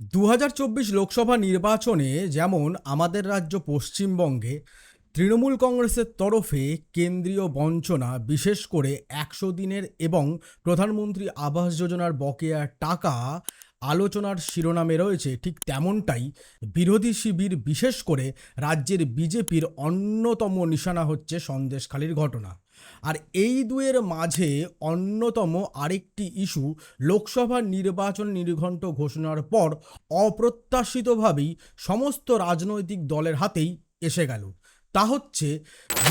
দু হাজার চব্বিশ লোকসভা নির্বাচনে যেমন আমাদের রাজ্য পশ্চিমবঙ্গে তৃণমূল কংগ্রেসের তরফে কেন্দ্রীয় বঞ্চনা, বিশেষ করে একশো দিনের এবং প্রধানমন্ত্রী আবাস যোজনার বকেয়া টাকা, আলোচনার শিরোনামে রয়েছে ঠিক তেমনটাই বিরোধী শিবির, বিশেষ করে রাজ্যের বিজেপির অন্যতম নিশানা হচ্ছে সন্দেশখালির ঘটনা। আর এই দুয়ের মাঝে অন্যতম আরেকটি ইস্যু লোকসভা নির্বাচন নির্ঘণ্ট ঘোষণার পর অপ্রত্যাশিতভাবেই সমস্ত রাজনৈতিক দলের হাতেই এসে গেল। তা হচ্ছে,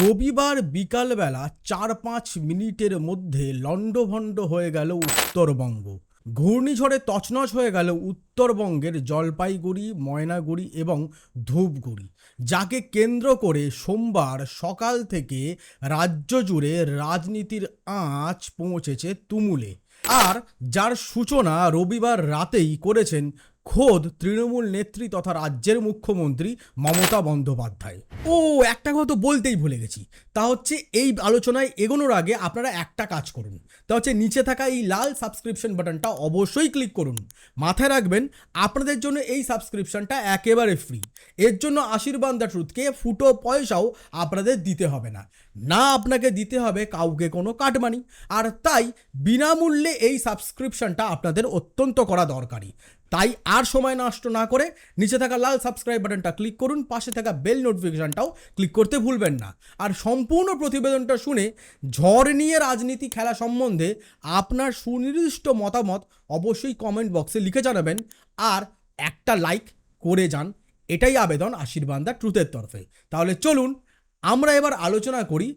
রবিবার বিকালবেলা চার পাঁচ মিনিটের মধ্যে লণ্ডভণ্ড হয়ে গেল উত্তরবঙ্গ। ঘূর্ণিঝড়ে তছনছ হয়ে গেল উত্তরবঙ্গের জলপাইগুড়ি, ময়নাগুড়ি এবং ধূপগুড়ি, যাকে কেন্দ্র করে সোমবার সকাল থেকে রাজ্য জুড়ে রাজনীতির আঁচ পৌঁছেছে তুমুলে। আর যার সূচনা রবিবার রাতেই করেছেন খোদ তৃণমূল নেত্রী তথা রাজ্যের মুখ্যমন্ত্রী মমতা বন্দ্যোপাধ্যায়। ও, একটা কথা তো বলতেই ভুলে গেছি। তা হচ্ছে এই আলোচনায় এগোনোর আগে আপনারা একটা কাজ করুন। তা হচ্ছে নিচে থাকা এই লাল সাবস্ক্রিপশন বাটনটা অবশ্যই ক্লিক করুন। মাথায় রাখবেন, আপনাদের জন্য এই সাবস্ক্রিপশনটা একেবারে ফ্রি। এর জন্য আশীর্বাদ দ্য ট্রুথকে ফুটো পয়সাও আপনাদের দিতে হবে না। না আপনাকে দিতে হবে কাউকে কোনো কাটমানি। আর তাই বিনামূল্যে এই সাবস্ক্রিপশনটা আপনাদের অত্যন্ত করা দরকারি। তাই আর সময় নষ্ট না করে নিচে থাকা লাল সাবস্ক্রাইব বাটনটা ক্লিক করুন, পাশে থাকা বেল নোটিফিকেশনটাও ক্লিক করতে ভুলবেন না। আর সম্পূর্ণ প্রতিবেদনটা শুনে ঝড় নিয়ে রাজনীতি, খেলা সম্বন্ধে আপনার সুনির্দিষ্ট মতামত অবশ্যই কমেন্ট বক্সে লিখে জানাবেন আর একটা লাইক করে যান, এটাই আবেদন আশীর্বাদ দা ট্রুথের তরফে। তাহলে চলুন, আমরা এবার আলোচনা করি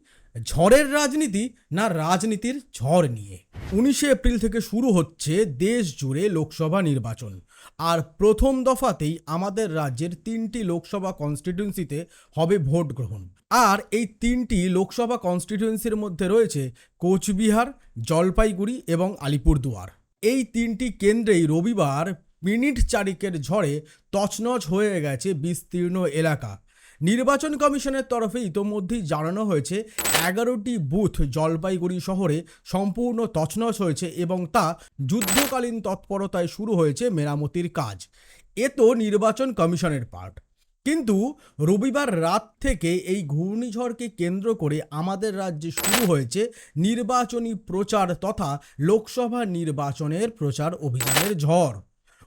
ঝড়ের রাজনীতি না রাজনীতির ঝড় নিয়ে। উনিশে এপ্রিল থেকে শুরু হচ্ছে দেশ জুড়ে লোকসভা নির্বাচন। আর প্রথম দফাতেই আমাদের রাজ্যের তিনটি লোকসভা কনস্টিটিউন্সিতে হবে ভোট গ্রহণ। আর এই তিনটি লোকসভা কনস্টিটিউয়েন্সির মধ্যে রয়েছে কোচবিহার, জলপাইগুড়ি এবং আলিপুরদুয়ার। এই তিনটি কেন্দ্রেই রবিবার মিনিট চারিকের ঝড়ে তছনছ হয়ে গেছে বিস্তীর্ণ এলাকা। নির্বাচন কমিশনের তরফে ইতোমধ্যেই জানানো হয়েছে, এগারোটি বুথ জলপাইগুড়ি শহরে সম্পূর্ণ তছনছ হয়েছে এবং তা যুদ্ধকালীন তৎপরতায় শুরু হয়েছে মেরামতির কাজ। এ তো নির্বাচন কমিশনের পার্ট। কিন্তু রবিবার রাত থেকে এই ঘূর্ণিঝড়কে কেন্দ্র করে আমাদের রাজ্যে শুরু হয়েছে নির্বাচনী প্রচার তথা লোকসভা নির্বাচনের প্রচার অভিযানের ঝড়।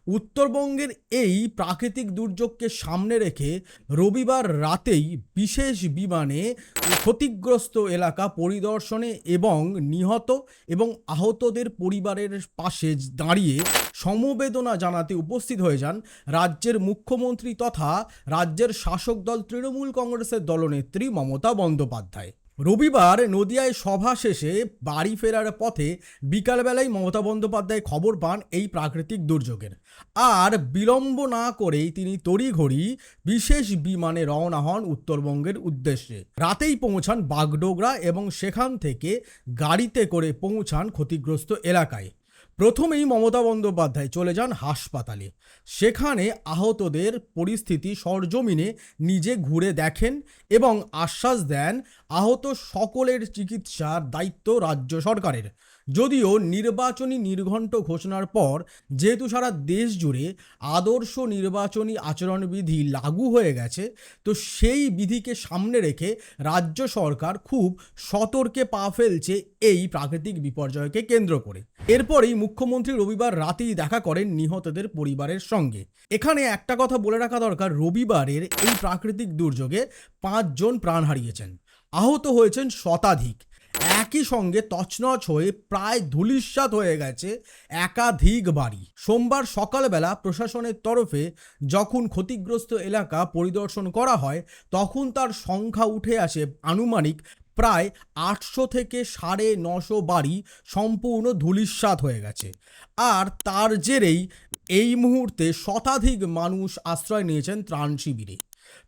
উত্তরবঙ্গের এই প্রাকৃতিক দুর্যোগকে সামনে রেখে রবিবার রাতেই বিশেষ বিমানে ক্ষতিগ্রস্ত এলাকা পরিদর্শনে এবং নিহত এবং আহতদের পরিবারের পাশে দাঁড়িয়ে সমবেদনা জানাতে উপস্থিত হয়ে যান রাজ্যের মুখ্যমন্ত্রী তথা রাজ্যের শাসক দল তৃণমূল কংগ্রেসের দলনেত্রী মমতা বন্দ্যোপাধ্যায়। রবিবার নদিয়ায় সভা শেষে বাড়ি ফেরার পথে বিকালবেলায় মমতা বন্দ্যোপাধ্যায় খবর পান এই প্রাকৃতিক দুর্যোগের। আর বিলম্ব না করেই তিনি তড়িঘড়ি বিশেষ বিমানে রওনা হন উত্তরবঙ্গের উদ্দেশ্যে। রাতেই পৌঁছান বাগডোগরা এবং সেখান থেকে গাড়িতে করে পৌঁছান ক্ষতিগ্রস্ত এলাকায়। প্রথমেই মমতা বন্দ্যোপাধ্যায় চলে যান হাসপাতালে। সেখানে আহতদের পরিস্থিতি সরজমিনে নিজে ঘুরে দেখেন এবং আশ্বাস দেন, আহত সকলের চিকিৎসার দায়িত্ব রাজ্য সরকারের। যদিও নির্বাচনী নির্ঘণ্ট ঘোষণার পর, যেহেতু সারা দেশ জুড়ে আদর্শ নির্বাচনী আচরণবিধি লাগু হয়ে গেছে, তো সেই বিধিকে সামনে রেখে রাজ্য সরকার খুব সতর্কে পা ফেলছে এই প্রাকৃতিক বিপর্যয়কে কেন্দ্র করে। এরপরেই মুখ্যমন্ত্রী রবিবার রাতেই দেখা করেন নিহতদের পরিবারের সঙ্গে। এখানে একটা কথা বলে রাখা দরকার, রবিবারের এই প্রাকৃতিক দুর্যোগে পাঁচজন প্রাণ হারিয়েছেন। আহত হয়েছেন শতাধিক। একই সঙ্গে তছনছ হয়ে প্রায় ধুলিস্বাত হয়ে গেছে একাধিক বাড়ি। সোমবার সকালবেলা প্রশাসনের তরফে যখন ক্ষতিগ্রস্ত এলাকা পরিদর্শন করা হয়, তখন তার সংখ্যা উঠে আসে আনুমানিক প্রায় আটশো থেকে সাড়ে নশো বাড়ি সম্পূর্ণ ধুলিস্বাত হয়ে গেছে। আর তার জেরেই এই মুহূর্তে শতাধিক মানুষ আশ্রয় নিয়েছেন ত্রাণ শিবিরে।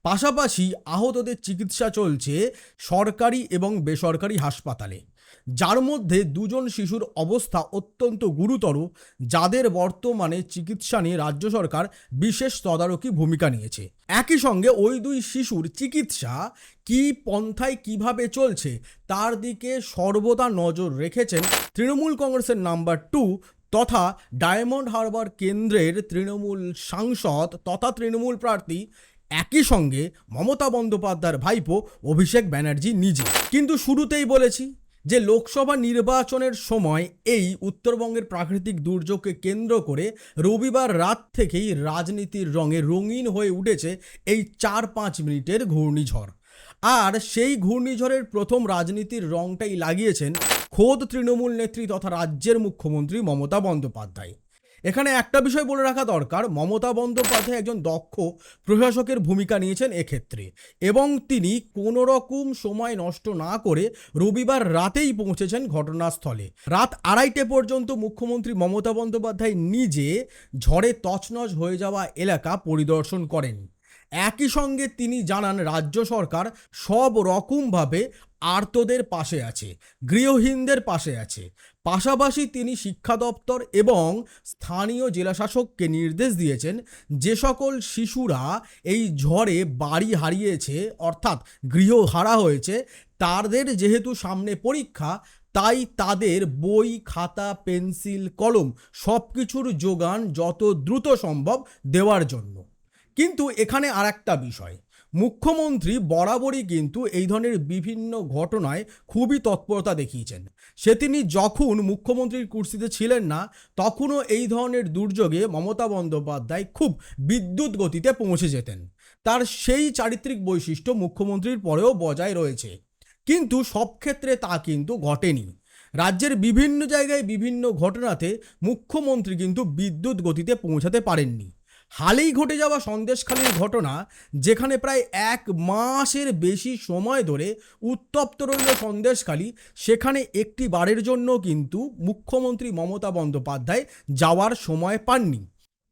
পাশাপাশি আহতদের চিকিৎসা চলছে সরকারি এবং বেসরকারি হাসপাতালে। যার মধ্যে দুজন শিশুর অবস্থা অত্যন্ত গুরুতর, যাদের বর্তমানে চিকিৎসা নিয়ে রাজ্য সরকার বিশেষ তদারকি ভূমিকা নিয়েছে। একই সঙ্গে ওই দুই শিশুর চিকিৎসা কি পন্থায় কীভাবে চলছে, তার দিকে সর্বদা নজর রেখেছেন তৃণমূল কংগ্রেসের নাম্বার টু তথা ডায়মন্ড হারবার কেন্দ্রের তৃণমূল সাংসদ তথা তৃণমূল প্রার্থী একই সঙ্গে মমতা বন্দ্যোপাধ্যায়ের ভাইপো অভিষেক ব্যানার্জি নিজে কিন্তু শুরুতেই বলেছি যে লোকসভা নির্বাচনের সময় এই উত্তরবঙ্গের প্রাকৃতিক দুর্যোগকে কেন্দ্র করে রবিবার রাত থেকেই রাজনীতির রঙে রঙিন হয়ে উঠেছে এই চার পাঁচ মিনিটের ঘূর্ণিঝড়। আর সেই ঘূর্ণিঝড়ের প্রথম রাজনীতির রংটাই লাগিয়েছেন খোদ তৃণমূল নেত্রী তথা রাজ্যের মুখ্যমন্ত্রী মমতা বন্দ্যোপাধ্যায়। এখানে একটা বিষয় বলে রাখা দরকার, মমতা বন্দ্যোপাধ্যায় একজন দক্ষ প্রশাসকের ভূমিকা নিয়েছেন এক্ষেত্রে এবং তিনি কোনো রকম সময় নষ্ট না করে রবিবার রাতেই পৌঁছেছেন ঘটনাস্থলে। রাত আড়াইটে পর্যন্ত মুখ্যমন্ত্রী মমতা বন্দ্যোপাধ্যায় নিজে ঝড়ে তছনছ হয়ে যাওয়া এলাকা পরিদর্শন করেন। একই সঙ্গে তিনি জানান, রাজ্য সরকার সব রকমভাবে আর্তদের পাশে আছে, গৃহহীনদের পাশে আছে। পাশাপাশি তিনি শিক্ষা দপ্তর এবং স্থানীয় জেলাশাসককে নির্দেশ দিয়েছেন যে সকল শিশুরা এই ঝড়ে বাড়ি হারিয়েছে, অর্থাৎ গৃহ হারা হয়েছে, তাদের যেহেতু সামনে পরীক্ষা, তাই তাদের বই, খাতা, পেন্সিল, কলম সব কিছুর যোগান যত দ্রুত সম্ভব দেওয়ার জন্য। কিন্তু এখানে আর একটা বিষয় মুখ্যমন্ত্রী বরাবরই কিন্তু এই ধরনের বিভিন্ন ঘটনায় খুবই তৎপরতা দেখিয়েছেন। সে তিনি যখন মুখ্যমন্ত্রীর কুর্সিতে ছিলেন না, তখনও এই ধরনের দুর্যোগে মমতা বন্দ্যোপাধ্যায় খুব বিদ্যুৎ গতিতে পৌঁছে যেতেন। তার সেই চারিত্রিক বৈশিষ্ট্য মুখ্যমন্ত্রীর পরেও বজায় রয়েছে। কিন্তু সব ক্ষেত্রে তা কিন্তু ঘটেনি। রাজ্যের বিভিন্ন জায়গায় বিভিন্ন ঘটনাতে মুখ্যমন্ত্রী কিন্তু বিদ্যুৎ গতিতে পৌঁছাতে পারেননি। হালেই ঘটে যাওয়া সন্দেশখালীর ঘটনা, যেখানে প্রায় এক মাসের বেশি সময় ধরে উত্তপ্ত রইল সন্দেশখালী, সেখানে একটি বারের জন্য কিন্তু মুখ্যমন্ত্রী মমতা বন্দ্যোপাধ্যায় যাওয়ার সময় পাননি।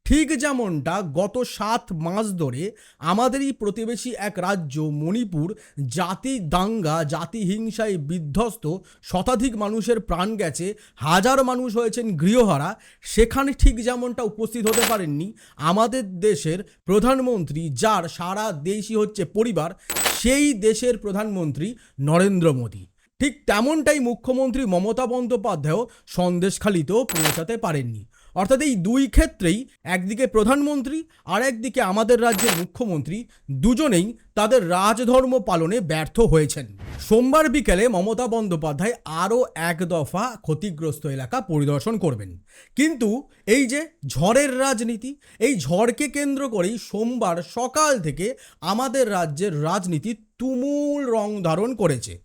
ঠিক যেমনটা গত সাত মাস ধরে আমাদেরই প্রতিবেশী এক রাজ্য, মণিপুর, জাতি দাঙ্গা, জাতি হিংসায় বিধ্বস্ত, শতাধিক মানুষের প্রাণ গেছে, হাজার মানুষ হয়েছেন গৃহহারা, সেখানে ঠিক যেমনটা উপস্থিত হতে পারেননি, আমাদের দেশের প্রধানমন্ত্রী যার সারা দেশই হচ্ছে পরিবার, সেই দেশের প্রধানমন্ত্রী নরেন্দ্র মোদী। ঠিক তেমনটাই মুখ্যমন্ত্রী মমতা বন্দ্যোপাধ্যায়ও সন্দেশখালিতেও পৌঁছাতে পারেননি। অর্থাৎ এই দুই ক্ষেত্রেই একদিকে প্রধানমন্ত্রী আর একদিকে আমাদের রাজ্যের মুখ্যমন্ত্রী দুজনেই তাদের রাজধর্ম পালনে ব্যর্থ হয়েছেন। সোমবার বিকেলে মমতা বন্দ্যোপাধ্যায় আরও এক দফা ক্ষতিগ্রস্ত এলাকা পরিদর্শন করবেন। কিন্তু এই যে ঝড়ের রাজনীতি, এই ঝড়কে কেন্দ্র করেই সোমবার সকাল থেকে আমাদের রাজ্যের রাজনীতি তুমুল রং ধারণ করেছে।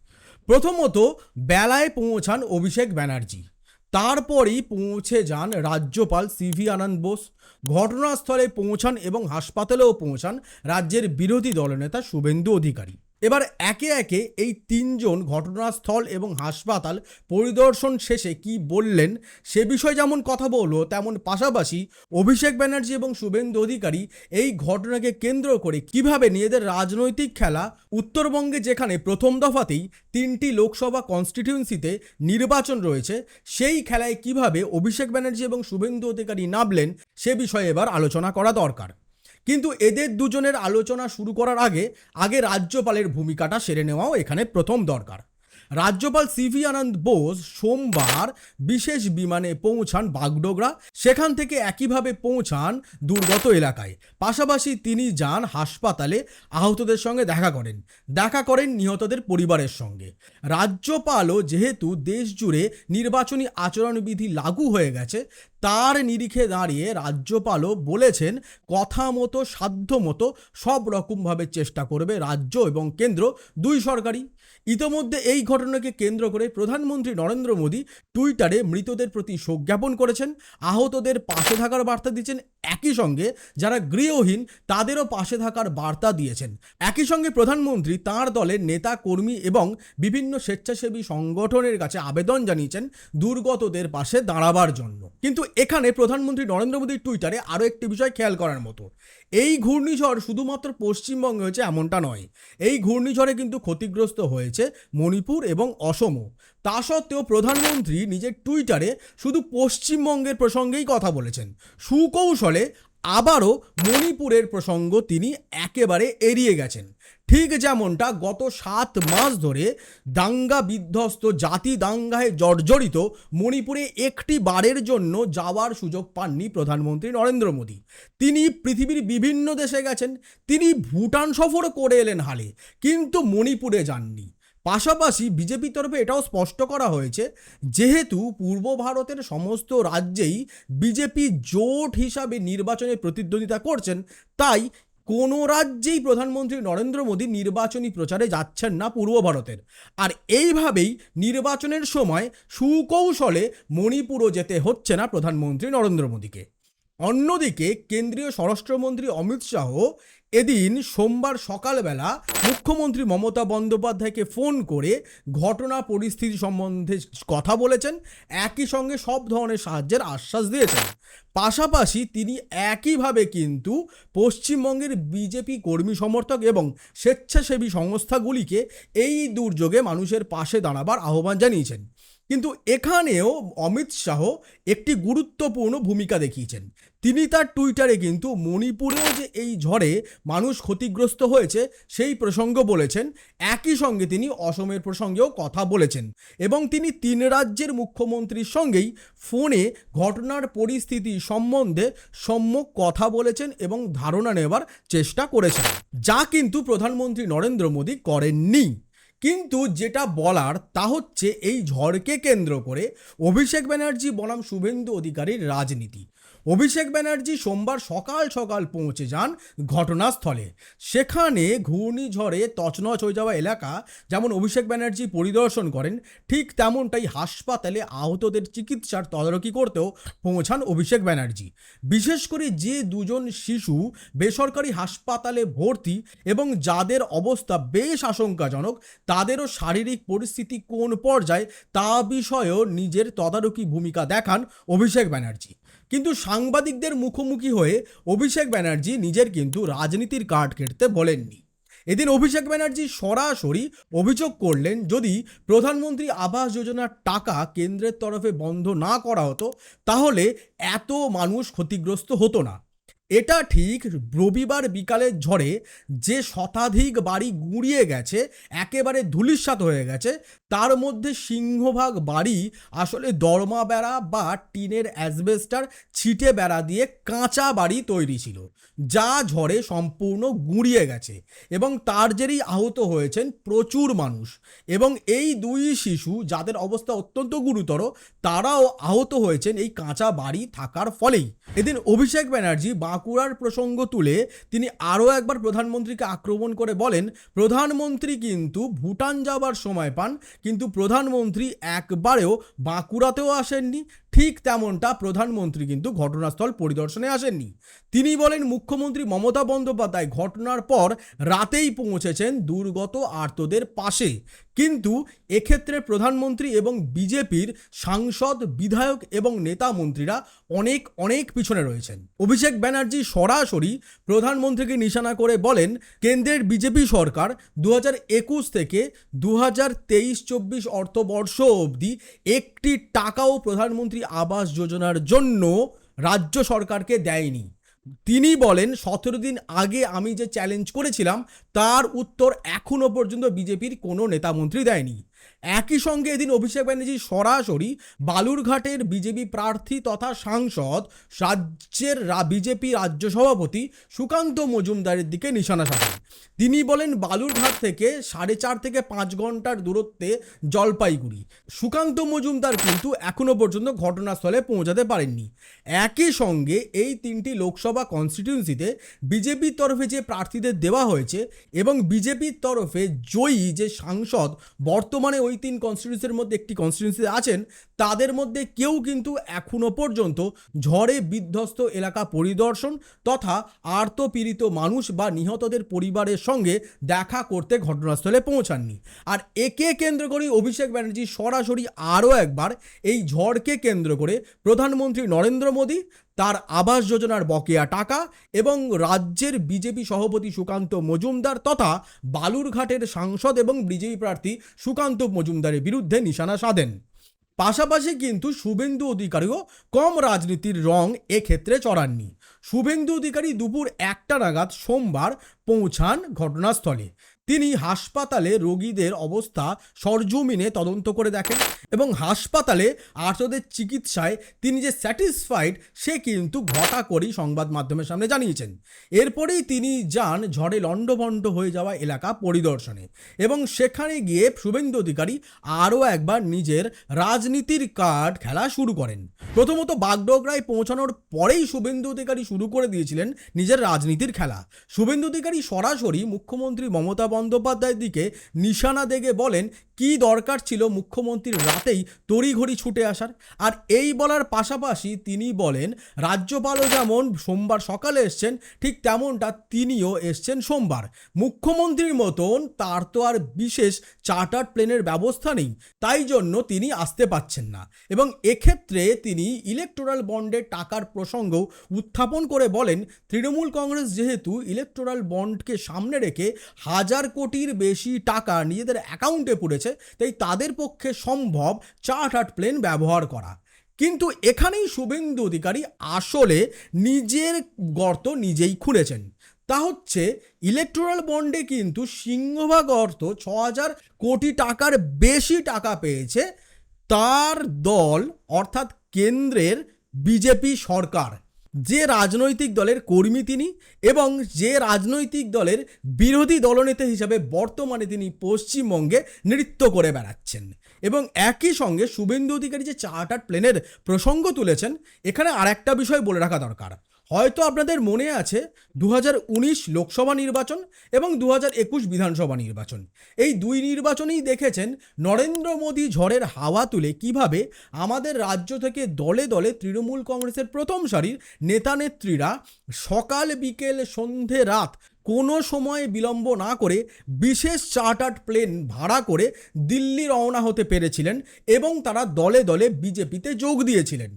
প্রথমত বেলায় পৌঁছান অভিষেক ব্যানার্জি। তারপরেই পৌঁছে যান রাজ্যপাল সিভি আনন্দ বোস। ঘটনাস্থলে পৌঁছান এবং হাসপাতালেও পৌঁছান রাজ্যের বিরোধী দলনেতা শুভেন্দু অধিকারী। এবার একে একে এই তিনজন ঘটনাস্থল এবং হাসপাতাল পরিদর্শন শেষে কি বললেন সে বিষয়ে যেমন কথা বলল, তেমন পাশাপাশি অভিষেক ব্যানার্জি এবং শুভেন্দু অধিকারী এই ঘটনাকে কেন্দ্র করে কীভাবে নিজেদের রাজনৈতিক খেলা উত্তরবঙ্গে যেখানে প্রথম দফাতেই তিনটি লোকসভা কনস্টিটিউয়েন্সিতে নির্বাচন রয়েছে, সেই খেলায় কীভাবে অভিষেক ব্যানার্জি এবং শুভেন্দু অধিকারী নামলেন সে বিষয়ে এবার আলোচনা করা দরকার। কিন্তু এদের দুজনের আলোচনা শুরু করার আগে আগে রাজ্যপালের ভূমিকাটা সেরে নেওয়াও এখানে প্রথম দরকার। রাজ্যপাল সিভি আনন্দ বোস সোমবার বিশেষ বিমানে পৌঁছান বাগডোগরা। সেখান থেকে একইভাবে পৌঁছান দুর্গত এলাকায়। পাশাপাশি তিনি যান হাসপাতালে আহতদের সঙ্গে দেখা করেন। দেখা করেন নিহতদের পরিবারের সঙ্গে। রাজ্যপালও যেহেতু দেশ জুড়ে নির্বাচনী আচরণবিধি লাগু হয়ে গেছে, তার নিরিখে দাঁড়িয়ে রাজ্যপালও বলেছেন, কথা মতো, সাধ্য মতো সব রকমভাবে চেষ্টা করবে রাজ্য এবং কেন্দ্র। দুই সরকারই ইতোমধ্যে এই ঘটনাকে কেন্দ্র করে প্রধানমন্ত্রী নরেন্দ্র মোদী টুইটারে মৃতদের প্রতি শোক জ্ঞাপন করেছেন। আহতদের পাশে থাকার বার্তা দিয়েছেন একই সঙ্গে যারা গৃহহীন, তাদেরও পাশে থাকার বার্তা দিয়েছেন। একই সঙ্গে প্রধানমন্ত্রী তার দলের নেতা, কর্মী এবং বিভিন্ন স্বেচ্ছাসেবী সংগঠনের কাছে আবেদন জানিয়েছেন দুর্গতদের পাশে দাঁড়াবার জন্য। কিন্তু এখানে প্রধানমন্ত্রী নরেন্দ্র মোদীর টুইটারে আরও একটি বিষয় খেয়াল করার মতো। এই ঘূর্ণিঝড় শুধুমাত্র পশ্চিমবঙ্গে হয়েছে এমনটা নয়। এই ঘূর্ণিঝড়ে কিন্তু ক্ষতিগ্রস্ত হয়েছে মণিপুর এবং অসমও তা সত্ত্বেও প্রধানমন্ত্রী নিজের টুইটারে শুধু পশ্চিমবঙ্গের প্রসঙ্গেই কথা বলেছেন। সুকৌশলে আবারও মণিপুরের প্রসঙ্গ তিনি একেবারে এড়িয়ে গেছেন। ঠিক যেমনটা গত সাত মাস ধরে দাঙ্গা বিধ্বস্ত জাতি দাঙ্গায় জর্জরিত মণিপুরে একটি বারের জন্য যাওয়ার সুযোগ পাননি প্রধানমন্ত্রী নরেন্দ্র মোদী। তিনি পৃথিবীর বিভিন্ন দেশে গেছেন, তিনি ভুটান সফর করে এলেন হালে, কিন্তু মণিপুরে যাননি। পাশাপাশি বিজেপি তরফে এটাও স্পষ্ট করা হয়েছে, যেহেতু পূর্ব ভারতের সমস্ত রাজ্যেই বিজেপি জোট হিসাবে নির্বাচনে প্রতিদ্বন্দ্বিতা করছেন, তাই কোনো রাজ্যেই প্রধানমন্ত্রী নরেন্দ্র মোদী নির্বাচনী প্রচারে যাচ্ছেন না পূর্ব ভারতের। আর এইভাবেই নির্বাচনের সময় সুকৌশলে মণিপুরও যেতে হচ্ছে না প্রধানমন্ত্রী নরেন্দ্র মোদীকে। অন্যদিকে কেন্দ্রীয় স্বরাষ্ট্রমন্ত্রী অমিত শাহ এদিন সোমবার সকালবেলা মুখ্যমন্ত্রী মমতা বন্দ্যোপাধ্যায়কে ফোন করে ঘটনা পরিস্থিতি সম্বন্ধে কথা বলেছেন, একই সঙ্গে সব ধরনের সাহায্যের আশ্বাস দিয়েছেন। পাশাপাশি তিনি একইভাবে কিন্তু পশ্চিমবঙ্গের বিজেপি কর্মী সমর্থক এবং স্বেচ্ছাসেবী সংস্থাগুলিকে এই দুর্যোগে মানুষের পাশে দাঁড়াবার আহ্বান জানিয়েছেন। কিন্তু এখানেও অমিত শাহ একটি গুরুত্বপূর্ণ ভূমিকা দেখিয়েছেন। তিনি তার টুইটারে কিন্তু মণিপুরেও যে এই ঝড়ে মানুষ ক্ষতিগ্রস্ত হয়েছে, সেই প্রসঙ্গ বলেছেন। একই সঙ্গে তিনি অসমের প্রসঙ্গেও কথা বলেছেন এবং তিনি তিন রাজ্যের মুখ্যমন্ত্রীর সঙ্গেই ফোনে ঘটনার পরিস্থিতি সম্বন্ধে সম্যক কথা বলেছেন এবং ধারণা নেবার চেষ্টা করেছেন, যা কিন্তু প্রধানমন্ত্রী নরেন্দ্র মোদী করেননি। কিন্তু যেটা বলার তা হচ্ছে এই ঝড়কে কেন্দ্র করে অভিষেক ব্যানার্জি বনাম শুভেন্দু অধিকারীর রাজনীতি। অভিষেক ব্যানার্জি সোমবার সকাল সকাল পৌঁছে যান ঘটনাস্থলে। সেখানে ঘূর্ণিঝড়ে তছনছ হয়ে যাওয়া এলাকা যেমন অভিষেক ব্যানার্জি পরিদর্শন করেন, ঠিক তেমনটাই হাসপাতালে আহতদের চিকিৎসার তদারকি করতেও পৌঁছান অভিষেক ব্যানার্জি। বিশেষ করে যে দুজন শিশু বেসরকারি হাসপাতালে ভর্তি এবং যাদের অবস্থা বেশ আশঙ্কাজনক, তাদেরও শারীরিক পরিস্থিতি কোন পর্যায়ে তা বিষয়েও নিজের তদারকি ভূমিকা দেখান অভিষেক ব্যানার্জি। কিন্তু সাংবাদিকদের মুখোমুখি হয়ে অভিষেক ব্যানার্জি নিজের কিন্তু রাজনীতির কাঠ কেটতে বলেননি। এদিন অভিষেক ব্যানার্জি সরাসরি অভিযোগ করলেন, যদি প্রধানমন্ত্রী আবাস যোজনার টাকা কেন্দ্রের তরফে বন্ধ না করা হতো, তাহলে এত মানুষ ক্ষতিগ্রস্ত হতো না। এটা ঠিক রবিবার বিকালের ঝড়ে যে শতাধিক বাড়ি গুঁড়িয়ে গেছে, একেবারে ধুলিস্বাত হয়ে গেছে, তার মধ্যে সিংহভাগ বাড়ি আসলে দরমা বেড়া বা টিনের অ্যাসবেস্টার ছিটে বেড়া দিয়ে কাঁচা বাড়ি তৈরি ছিল, যা ঝড়ে সম্পূর্ণ গুঁড়িয়ে গেছে এবং তার জেরেই আহত হয়েছেন প্রচুর মানুষ এবং এই দুই শিশু যাদের অবস্থা অত্যন্ত গুরুতর, তারাও আহত হয়েছেন এই কাঁচা বাড়ি থাকার ফলেই। এদিন অভিষেক ব্যানার্জি বাঁকুড়ার প্রসঙ্গ তুলে তিনি আরও একবার প্রধানমন্ত্রীকে আক্রমণ করে বলেন, প্রধানমন্ত্রী কিন্তু ভুটান যাবার সময় পান, কিন্তু প্রধানমন্ত্রী একবারেও বাঁকুড়াতেও আসেননি। ঠিক তেমনটা প্রধানমন্ত্রী কিন্তু ঘটনাস্থল পরিদর্শনে আসেননি। তিনি বলেন, মুখ্যমন্ত্রী মমতা বন্দ্যোপাধ্যায় ঘটনার পর রাতেই পৌঁছেছেন দুর্গত আর্তদের পাশে। কিন্তু এক্ষেত্রে প্রধানমন্ত্রী এবং বিজেপির সাংসদ, বিধায়ক এবং নেতা মন্ত্রীরা অনেক অনেক পিছনে রয়েছেন। অভিষেক ব্যানার্জি সরাসরি প্রধানমন্ত্রীকে নিশানা করে বলেন, কেন্দ্রের বিজেপি সরকার দু একুশ থেকে দু হাজার তেইশ চব্বিশ অর্থবর্ষ অবধি একটি টাকাও প্রধানমন্ত্রী আবাস যোজনার জন্য রাজ্য সরকারকে দেয়নি। তিনি বলেন, সতেরো দিন আগে আমি যে চ্যালেঞ্জ করেছিলাম, তার উত্তর এখনও পর্যন্ত বিজেপির কোনো নেতামন্ত্রী দেয়নি। একই সঙ্গে এদিন অভিষেক ব্যানার্জি সরাসরি বালুরঘাটের বিজেপি প্রার্থী তথা সাংসদ, রাজ্যের বিজেপি রাজ্য সভাপতি সুকান্ত মজুমদারের দিকে নিশানা সাধেন তিনি বলেন, বালুরঘাট থেকে সাড়ে চার থেকে পাঁচ ঘণ্টার দূরত্বে জলপাইগুড়ি। সুকান্ত মজুমদার কিন্তু এখনও পর্যন্ত ঘটনাস্থলে পৌঁছাতে পারেননি। একই সঙ্গে এই তিনটি লোকসভা কনস্টিটিউন্সিতে বিজেপির তরফে যে প্রার্থীদের দেওয়া হয়েছে এবং বিজেপির তরফে জয়ী যে সাংসদ বর্তমানে ওই তিন কনস্টিটিউন্সির মধ্যে একটি কনস্টিটিউন্সিতে আছেন, তাদের মধ্যে কেউ কিন্তু এখনও পর্যন্ত ঝড়ে বিধ্বস্ত এলাকা পরিদর্শন তথা আর্তপীড়িত মানুষ বা নিহতদের পরিবারের সঙ্গে দেখা করতে ঘটনাস্থলে পৌঁছাননি। আর একে কেন্দ্র করে অভিষেক ব্যানার্জি সরাসরি আরও একবার এই ঝড়কে কেন্দ্র করে প্রধানমন্ত্রী নরেন্দ্র মোদী তার আবাস যোজনার বকেয়া টাকা এবং রাজ্যের বিজেপি সভাপতি সুকান্ত মজুমদার তথা বালুরঘাটের সাংসদ এবং বিজেপি প্রার্থী সুকান্ত মজুমদারের বিরুদ্ধে নিশানা সাধেন। পাশাপাশি কিন্তু শুভেন্দু অধিকারীও কম রাজনীতির রং এক্ষেত্রে চড়াননি। শুভেন্দু অধিকারী দুপুর একটা নাগাদ সোমবার পৌঁছান ঘটনাস্থলে। তিনি হাসপাতালে রোগীদের অবস্থা সরজমিনে তদন্ত করে দেখেন এবং হাসপাতালে আহতদের চিকিৎসায় তিনি যে স্যাটিসফাইড, সে কিন্তু ঘটা করেই সংবাদ মাধ্যমের সামনে জানিয়েছেন। এরপরেই তিনি যান ঝড়ে লণ্ডভণ্ড হয়ে যাওয়া এলাকা পরিদর্শনে এবং সেখানে গিয়ে শুভেন্দু অধিকারী আরও একবার নিজের রাজনীতির কার্ড খেলা শুরু করেন। প্রথমত বাগডোগরায় পৌঁছানোর পরেই শুভেন্দু অধিকারী শুরু করে দিয়েছিলেন নিজের রাজনীতির খেলা। শুভেন্দু অধিকারী সরাসরি মুখ্যমন্ত্রী মমতা বন্দ্যোপাধ্যায়ের দিকে নিশানা দেগে বলেন, কি দরকার ছিল মুখ্যমন্ত্রীর রাতেই তড়িঘড়ি ছুটে আসার? আর এই বলার পাশাপাশি তিনি বলেন, রাজ্যপালও যেমন সোমবার সকালে এসছেন, ঠিক তেমনটা তিনিও এসছেন সোমবার। মুখ্যমন্ত্রীর মতন তার তো আর বিশেষ চার্টার প্লেনের ব্যবস্থা নেই, তাই জন্য তিনি আসতে পাচ্ছেন না। এবং এক্ষেত্রে তিনি ইলেকটোরাল বন্ডের টাকার প্রসঙ্গ উত্থাপন করে বলেন, তৃণমূল কংগ্রেস যেহেতু ইলেকটোরাল বন্ডকে সামনে রেখে হাজার কোটির বেশি টাকা নিজেদের অ্যাকাউন্টে পড়েছে, তাই তাদের পক্ষে সম্ভব চার্টার্ড প্লেন ব্যবহার করা। কিন্তু এখানেই শুভেন্দু অধিকারী আসলে নিজের গর্ত নিজেই খুঁড়েছেন তা হচ্ছে ইলেকটোরাল বন্ডে কিন্তু সিংহভাগ অর্থ ছ হাজার কোটি টাকার বেশি টাকা পেয়েছে তার দল, অর্থাৎ কেন্দ্রের বিজেপি সরকার। যে রাজনৈতিক দলের কর্মী তিনি এবং যে রাজনৈতিক দলের বিরোধী দলনেতা হিসাবে বর্তমানে তিনি পশ্চিমবঙ্গে নৃত্য করে বেড়াচ্ছেন এবং একই সঙ্গে শুভেন্দু অধিকারী যে চার্টার প্লেনের প্রসঙ্গ তুলেছেন, এখানে আর একটা বিষয় বলে রাখা দরকার। হয়তো আপনাদের মনে আছে দু হাজার উনিশ লোকসভা নির্বাচন এবং দু বিধানসভা নির্বাচন। এই দুই নির্বাচনেই দেখেছেন নরেন্দ্র মোদী ঝড়ের হাওয়া তুলে কীভাবে আমাদের রাজ্য থেকে দলে দলে তৃণমূল কংগ্রেসের প্রথম সারির নেতা নেত্রীরা সকাল বিকেল সন্ধে রাত কোনো সময় বিলম্ব না করে বিশেষ চার্টার্ড প্লেন ভাড়া করে দিল্লি রওনা হতে পেরেছিলেন এবং তারা দলে দলে বিজেপিতে যোগ দিয়েছিলেন।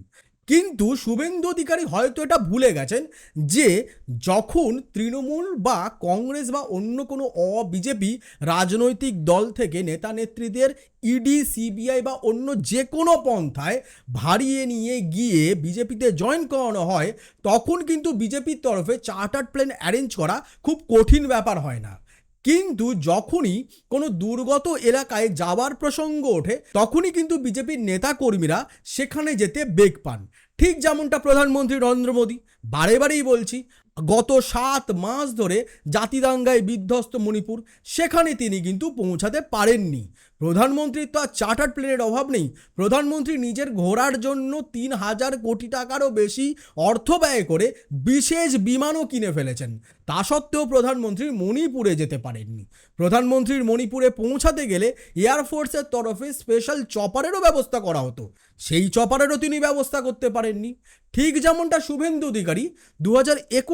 কিন্তু শুভেন্দু অধিকারী হয়তো এটা ভুলে গেছেন যে যখন তৃণমূল বা কংগ্রেস বা অন্য কোনো অ বিজেপি রাজনৈতিক দল থেকে নেতা নেত্রীদের ইডি, সিবিআই বা অন্য যে কোনো পন্থায় ভারিয়ে নিয়ে গিয়ে বিজেপিতে জয়েন করানো হয়, তখন কিন্তু বিজেপির তরফে চার্টার্ড প্লেন অ্যারেঞ্জ করা খুব কঠিন ব্যাপার হয় না। কিন্তু যখনই কোনো দুর্গত এলাকায় যাওয়ার প্রসঙ্গ ওঠে, তখনই কিন্তু বিজেপির নেতাকর্মীরা সেখানে যেতে বেগ পান। ঠিক যেমনটা প্রধানমন্ত্রী নরেন্দ্র মোদী, বারে বারেই বলছি, গত সাত মাস ধরে জাতিদাঙ্গায় বিধ্বস্ত মণিপুর, সেখানে তিনি কিন্তু পৌঁছাতে পারেননি। প্রধানমন্ত্রীর তো আর চার্টার্ড প্লেনের অভাব নেই। প্রধানমন্ত্রী নিজের ঘোরার জন্য তিন হাজার কোটি টাকারও বেশি অর্থ ব্যয় করে বিশেষ বিমানও কিনে ফেলেছেন। তা সত্ত্বেও প্রধানমন্ত্রী মণিপুরে যেতে পারেননি। প্রধানমন্ত্রীর মণিপুরে পৌঁছাতে গেলে এয়ারফোর্সের তরফে স্পেশাল চপারেরও ব্যবস্থা করা হতো। সেই চপারেরও তিনি ব্যবস্থা করতে পারেননি। ঠিক যেমনটা শুভেন্দু অধিকারী দু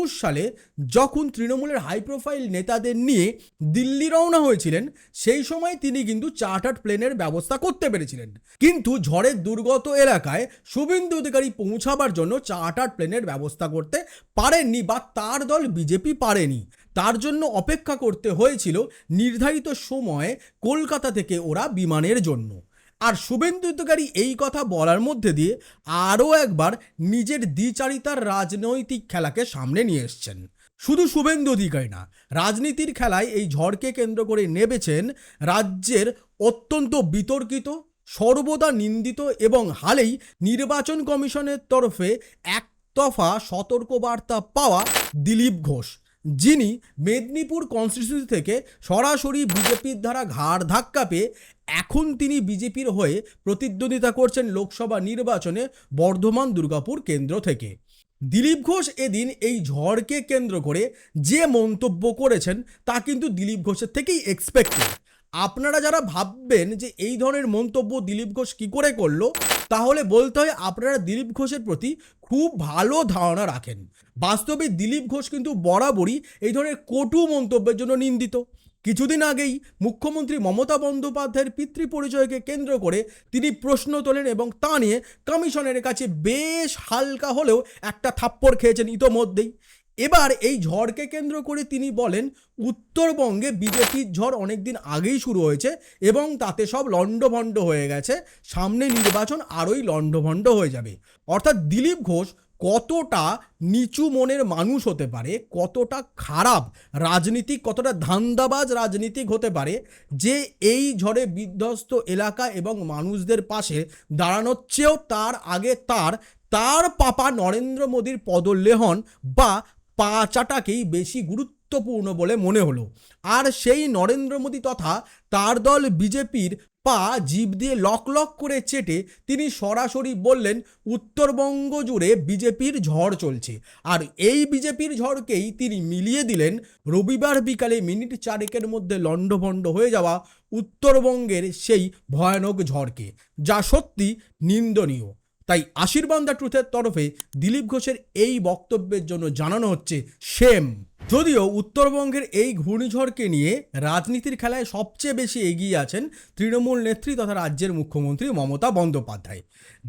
সালে যখন তৃণমূলের হাই প্রোফাইল নেতাদের নিয়ে দিল্লি রওনা হয়েছিলেন, সেই সময় তিনি কিন্তু চার্টার্ড প্লেনের ব্যবস্থা করতে পেরেছিলেন। কিন্তু ঝড়ের দুর্গত এলাকায় শুভেন্দু অধিকারী পৌঁছাবার জন্য চার্টার্ড প্লেনের ব্যবস্থা করতে পারেননি বা তার দল বিজেপি পারেনি। তার জন্য অপেক্ষা করতে হয়েছিল নির্ধারিত সময়ে কলকাতা থেকে ওরা বিমানের জন্য। আর শুভেন্দু অধিকারী এই কথা বলার মধ্যে দিয়ে আরও একবার নিজের দ্বিচারিতার রাজনৈতিক খেলাকে সামনে নিয়ে এসছেন। শুধু শুভেন্দু অধিকারী না, রাজনীতির খেলায় এই ঝড়কে কেন্দ্র করে নেবেছেন রাজ্যের অত্যন্ত বিতর্কিত, সর্বদা নিন্দিত এবং হালেই নির্বাচন কমিশনের তরফে একতফা সতর্কবার্তা পাওয়া দিলীপ ঘোষ। যিনি মেদিনীপুর কনস্টিটিউন্সি থেকে সরাসরি বিজেপির দ্বারা ঘাড় ধাক্কা পেয়ে এখন তিনি বিজেপির হয়ে প্রতিদ্বন্দ্বিতা করছেন লোকসভা নির্বাচনে বর্ধমান দুর্গাপুর কেন্দ্র থেকে। দিলীপ ঘোষ এদিন এই ঝড়কে কেন্দ্র করে যে মন্তব্য করেছেন তা কিন্তু দিলীপ ঘোষের থেকেই এক্সপেক্টেড আপনারা যারা ভাববেন যে এই ধরনের মন্তব্য দিলীপ ঘোষ কী করে করল, তাহলে বলতে হয় আপনারা দিলীপ ঘোষের প্রতি খুব ভালো ধারণা রাখেন। বাস্তবে দিলীপ ঘোষ কিন্তু বরাবরই এই ধরনের কটু মন্তব্যের জন্য নিন্দিত। কিছুদিন আগেই মুখ্যমন্ত্রী মমতা বন্দ্যোপাধ্যায়ের পিতৃ পরিচয়কে কেন্দ্র করে তিনি প্রশ্ন তোলেন এবং তা নিয়ে কমিশনের কাছে বেশ হালকা হলেও একটা থাপ্পড় খেয়েছেন ইতোমধ্যেই। এবার এই ঝড়কে কেন্দ্র করে তিনি বলেন, উত্তরবঙ্গে বিজেপির ঝড় অনেকদিন আগেই শুরু হয়েছে এবং তাতে সব লণ্ডভণ্ড হয়ে গেছে। সামনে নির্বাচন আরোই লণ্ডভণ্ড হয়ে যাবে। অর্থাৎ দিলীপ ঘোষ কতটা নিচু মনের মানুষ হতে পারে, কতটা খারাপ, রাজনীতিক কতটা ধান্দাবাজ রাজনীতিক হতে পারে, যে এই ঝড়ে বিধ্বস্ত এলাকা এবং মানুষদের পাশে দাঁড়ানোর চেয়েও তার আগে তার তার পাপা নরেন্দ্র মোদীর পদলেহন বা পাচাটাকেই বেশি গুরুত্বপূর্ণ বলে মনে হলো। আর সেই নরেন্দ্র মোদী তথা তার দল বিজেপির পা জিভ দিয়ে লক লক করে চেটে তিনি সরাসরি বললেন, উত্তরবঙ্গ জুড়ে বিজেপির ঝড় চলছে। আর এই বিজেপির ঝড়কেই তিনি মিলিয়ে দিলেন, রবিবার বিকালে মিনিট চারেকের মধ্যে লণ্ডভণ্ড হয়ে যাওয়া উত্তরবঙ্গের সেই ভয়ানক ঝড়কে, যা সত্যি নিন্দনীয়। তাই আশীর্বাদ দ্য ট্রুথের তরফে দিলীপ ঘোষের এই বক্তব্যের জন্য জানানো হচ্ছে সেম। যদিও উত্তরবঙ্গের এই ঘূর্ণিঝড়কে নিয়ে রাজনীতির খেলায় সবচেয়ে বেশি এগিয়ে আছেন তৃণমূল নেত্রী তথা রাজ্যের মুখ্যমন্ত্রী মমতা বন্দ্যোপাধ্যায়।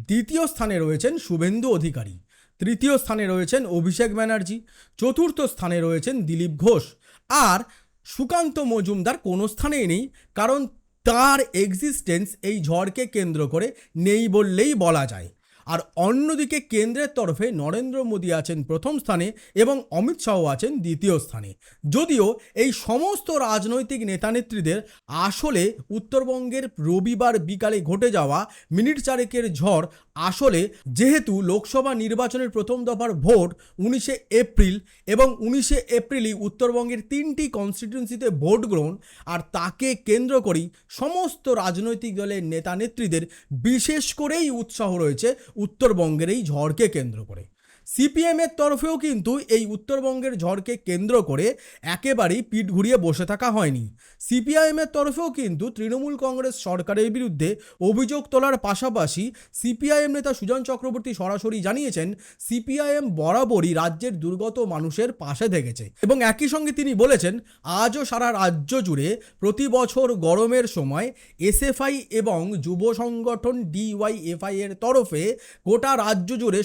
দ্বিতীয় স্থানে রয়েছেন শুভেন্দু অধিকারী। তৃতীয় স্থানে রয়েছেন অভিষেক ব্যানার্জি। চতুর্থ স্থানে রয়েছেন দিলীপ ঘোষ। আর সুকান্ত মজুমদার কোনো স্থানেই নেই, কারণ তার এক্সিস্টেন্স এই ঝড়কে কেন্দ্র করে নেই বললেই বলা যায়। আর অন্যদিকে কেন্দ্রের তরফে নরেন্দ্র মোদী আছেন প্রথম স্থানে এবং অমিত শাহ আছেন দ্বিতীয় স্থানে। যদিও এই সমস্ত রাজনৈতিক নেতানেত্রীদের আসলে উত্তরবঙ্গের রবিবার বিকালে ঘটে যাওয়া মিনিট চারেকের ঝড় আসলে যেহেতু লোকসভা নির্বাচনের প্রথম দফার ভোট উনিশে এপ্রিল এবং উনিশে এপ্রিলই উত্তরবঙ্গের তিনটি কনস্টিটিউন্সিতে ভোট গ্রহণ আর তাকে কেন্দ্র করেই সমস্ত রাজনৈতিক দলের নেতা নেত্রীদের বিশেষ করেই উৎসাহ রয়েছে উত্তরবঙ্গের এই ঝড়কে কেন্দ্র করে। সিপিএমের তরফেও কিন্তু এই উত্তরবঙ্গের ঝড়কে কেন্দ্র করে একেবারেই পিঠ ঘুরিয়ে বসে থাকা হয়নি। সিপিআইএমের তরফেও কিন্তু তৃণমূল কংগ্রেস সরকারের বিরুদ্ধে অভিযোগ তোলার পাশাপাশি সিপিআইএম নেতা সুজন চক্রবর্তী সরাসরি জানিয়েছেন, সিপিআইএম বরাবরই রাজ্যের দুর্গত মানুষের পাশে থেকেছে। এবং একই সঙ্গে তিনি বলেছেন, আজও সারা রাজ্য জুড়ে প্রতি বছর গরমের সময় এসএফআই এবং যুব সংগঠন ডিওয়াইএফআই এর তরফে গোটা রাজ্য জুড়ে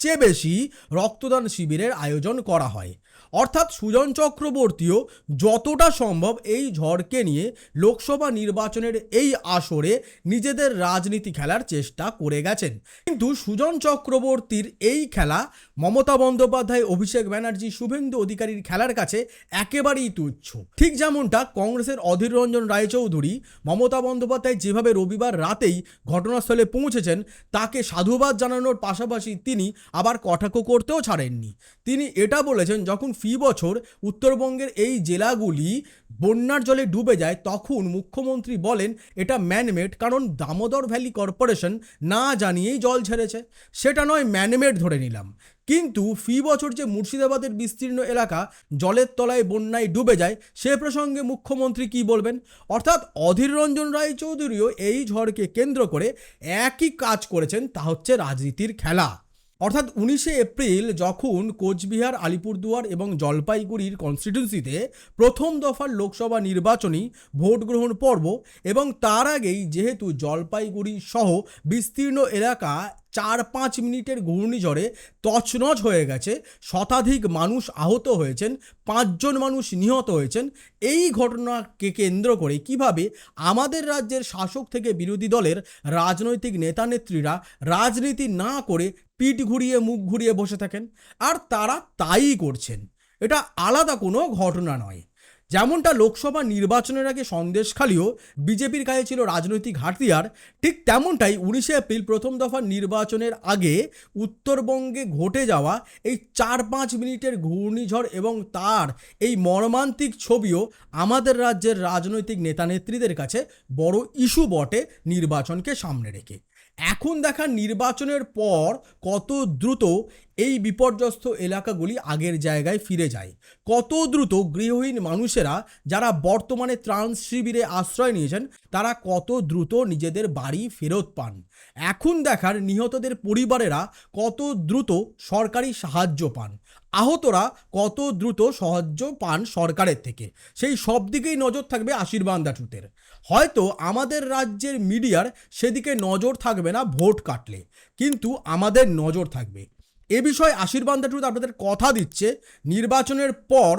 সবচেয়ে বেশি রক্তদান শিবিরের আয়োজন করা হয়। অর্থাৎ সুজন চক্রবর্তীও যতটা সম্ভব এই ঝড়কে নিয়ে লোকসভা নির্বাচনের এই আসরে নিজেদের রাজনীতি খেলার চেষ্টা করে গেছেন। কিন্তু সুজন চক্রবর্তীর এই খেলা মমতা বন্দ্যোপাধ্যায়, অভিষেক ব্যানার্জি, শুভেন্দু অধিকারীর খেলার কাছে একেবারেই তুচ্ছ। ঠিক যেমনটা কংগ্রেসের অধীর রঞ্জন রায়চৌধুরী মমতা বন্দ্যোপাধ্যায় যেভাবে রবিবার রাতেই ঘটনাস্থলে পৌঁছেছেন, তাকে সাধুবাদ জানানোর পাশাপাশি তিনি আবার কটাক্ষ করতেও ছাড়েননি। তিনি এটা বলেছেন, যখন ফি বছর উত্তরবঙ্গের এই জেলাগুলি বন্যার জলে ডুবে যায়, তখন মুখ্যমন্ত্রী বলেন, এটা ম্যানমেড কারণ দামোদর ভ্যালি কর্পোরেশন না জানিয়েই জল ছেড়েছে। সেটা নয় ম্যানমেড ধরে নিলাম। কিন্তু ফি বছর যে মুর্শিদাবাদের বিস্তীর্ণ এলাকা, জলের তলায় বন্যায় ডুবে যায়, সে প্রসঙ্গে মুখ্যমন্ত্রী কি বলবেন? অর্থাৎ অধীর রঞ্জন রায় চৌধুরীও এই ঝড়কে কেন্দ্র করে একই কাজ করেছেন, তা হচ্ছে রাজনীতির খেলা। অর্থাৎ উনিশে এপ্রিল যখন কোচবিহার, আলিপুরদুয়ার এবং জলপাইগুড়ির কনস্টিটিউন্সিতে প্রথম দফার লোকসভা নির্বাচনী ভোট গ্রহণ পর্ব এবং তার আগেই যেহেতু জলপাইগুড়ি সহ বিস্তীর্ণ এলাকা চার পাঁচ মিনিটের ঘূর্ণিঝড়ে তছনছ হয়ে গেছে, শতাধিক মানুষ আহত হয়েছেন, পাঁচজন মানুষ নিহত হয়েছেন, এই ঘটনাকে কেন্দ্র করে কীভাবে আমাদের রাজ্যের শাসক থেকে বিরোধী দলের রাজনৈতিক নেতানেত্রীরা রাজনীতি না করে পিঠ ঘুরিয়ে, মুখ ঘুরিয়ে বসে থাকেন। আর তারা তাই করছেন। এটা আলাদা কোনো ঘটনা নয়। যেমনটা লোকসভা নির্বাচনের আগে সন্দেশখালিও বিজেপির কাছে ছিল রাজনৈতিক হাতিয়ার, ঠিক তেমনটাই উনিশে এপ্রিল প্রথম দফা নির্বাচনের আগে উত্তরবঙ্গে ঘটে যাওয়া এই চার পাঁচ মিনিটের ঘূর্ণিঝড় এবং তার এই মর্মান্তিক ছবিও আমাদের রাজ্যের রাজনৈতিক নেতানেত্রীদের কাছে বড় ইস্যু বটে নির্বাচনকে সামনে রেখে। এখন দেখা নির্বাচনের পর কত দ্রুত এই বিপর্যস্ত এলাকাগুলি আগের জায়গায় ফিরে যায়। কত দ্রুত গৃহহীন মানুষেরা যারা বর্তমানে ত্রাণ শিবিরে আশ্রয় নিয়েছেন, তারা কত দ্রুত নিজেদের বাড়ি ফেরত পান। এখন দেখার নিহতদের পরিবারেরা কত দ্রুত সরকারি সাহায্য পান। আহতরা কত দ্রুত সাহায্য পান সরকারের থেকে। সেই সব দিকেই নজর থাকবে আশীর্বাদ ট্রুথের হয়তো আমাদের রাজ্যের মিডিয়ার সেদিকে নজর থাকবে না ভোট কাটলে, কিন্তু আমাদের নজর থাকবে। এ বিষয়ে আশীর্বাদ ট্রুথ আপনাদের কথা দিচ্ছে, নির্বাচনের পর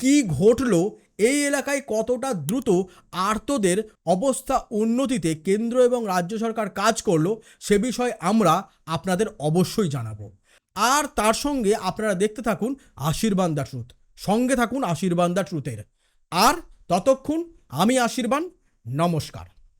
কি ঘটলো, এই এলাকায় কতটা দ্রুত আর্তদের অবস্থা উন্নতিতে কেন্দ্র এবং রাজ্য সরকার কাজ করল, সে বিষয়ে আমরা আপনাদের অবশ্যই জানাব। আর তার সঙ্গে আপনারা দেখতে থাকুন আশীর্বাদ দ্য ট্রুথ। সঙ্গে থাকুন আশীর্বাদ দ্য ট্রুথের। আর ততক্ষণ আমি আশীর্বাদ নমস্কার।